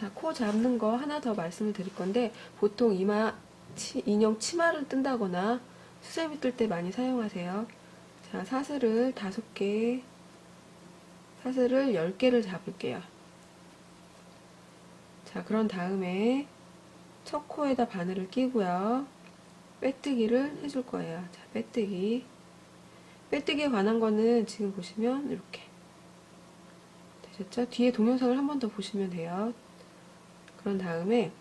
자, 코 잡는 거 하나 더 말씀을 드릴 건데 보통 이마 치- 인형 치마를 뜬다거나 수세미 뜰 때 많이 사용하세요. 자, 사슬을 다섯 개, 사슬을 열 개를 잡을게요. 자, 그런 다음에 첫 코에다 바늘을 끼고요. 빼뜨기를 해줄 거예요. 자, 빼뜨기. 빼뜨기에 관한 거는 지금 보시면 이렇게 되셨죠? 뒤에 동영상을 한 번 더 보시면 돼요. 그런 다음에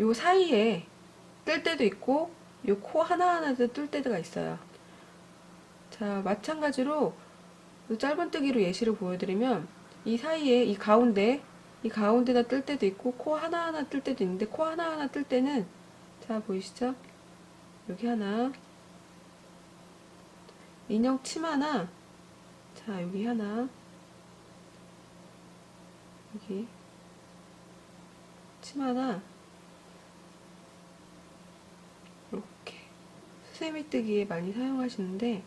요 사이에 뜰 때도 있고 요 코 하나하나도 뜰 때가 있어요. 자, 마찬가지로 요 짧은뜨기로 예시를 보여드리면 이 사이에 이 가운데 이 가운데다 뜰 때도 있고 코 하나하나 뜰 때도 있는데 코 하나하나 뜰 때는 자 보이시죠? 여기 하나 인형 치마나 자 여기 하나 여기 치마나 이렇게 수세미뜨기에 많이 사용하시는데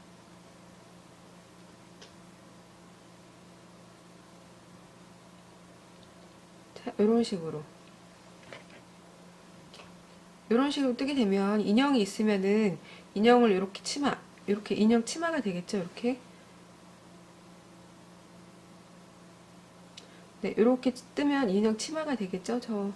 자 이런 식으로. 이런 식으로 뜨게 되면 인형이 있으면은 인형을 이렇게 치마 이렇게 인형 치마가 되겠죠? 이렇게 네 이렇게 뜨면 인형 치마가 되겠죠? 저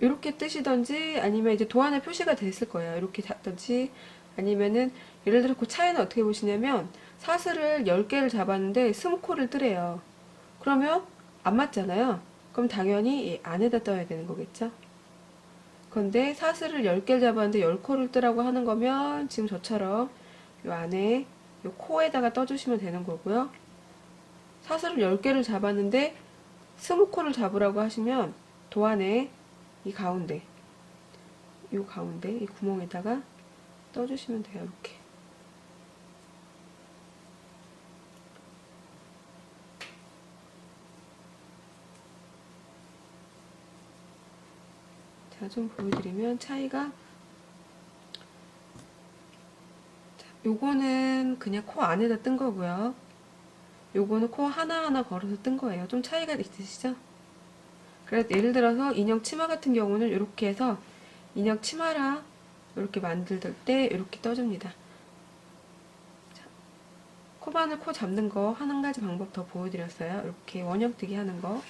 이렇게 뜨시던지 아니면 이제 도안에 표시가 됐을 거예요. 이렇게 잡든지 아니면은 예를 들어 그 차이는 어떻게 보시냐면 사슬을 10개를 잡았는데 20코를 뜨래요. 그러면 안 맞잖아요. 그럼 당연히 이 안에다 떠야 되는 거겠죠? 근데 사슬을 10개를 잡았는데 10코를 뜨라고 하는 거면 지금 저처럼 요 안에 요 코에다가 떠주시면 되는 거고요. 사슬을 10개를 잡았는데 20코를 잡으라고 하시면 도안에 이 가운데 요 가운데 이 구멍에다가 떠주시면 돼요. 이렇게. 자, 좀 보여드리면 차이가 자, 요거는 그냥 코 안에다 뜬 거고요. 요거는 코 하나하나 걸어서 뜬 거예요. 좀 차이가 있으시죠? 그래서 예를 들어서 인형 치마 같은 경우는 이렇게 해서 인형 치마라 이렇게 만들 때 이렇게 떠줍니다. 자, 코바늘 코 잡는 거 한 가지 방법 더 보여드렸어요. 이렇게 원형뜨기 하는 거.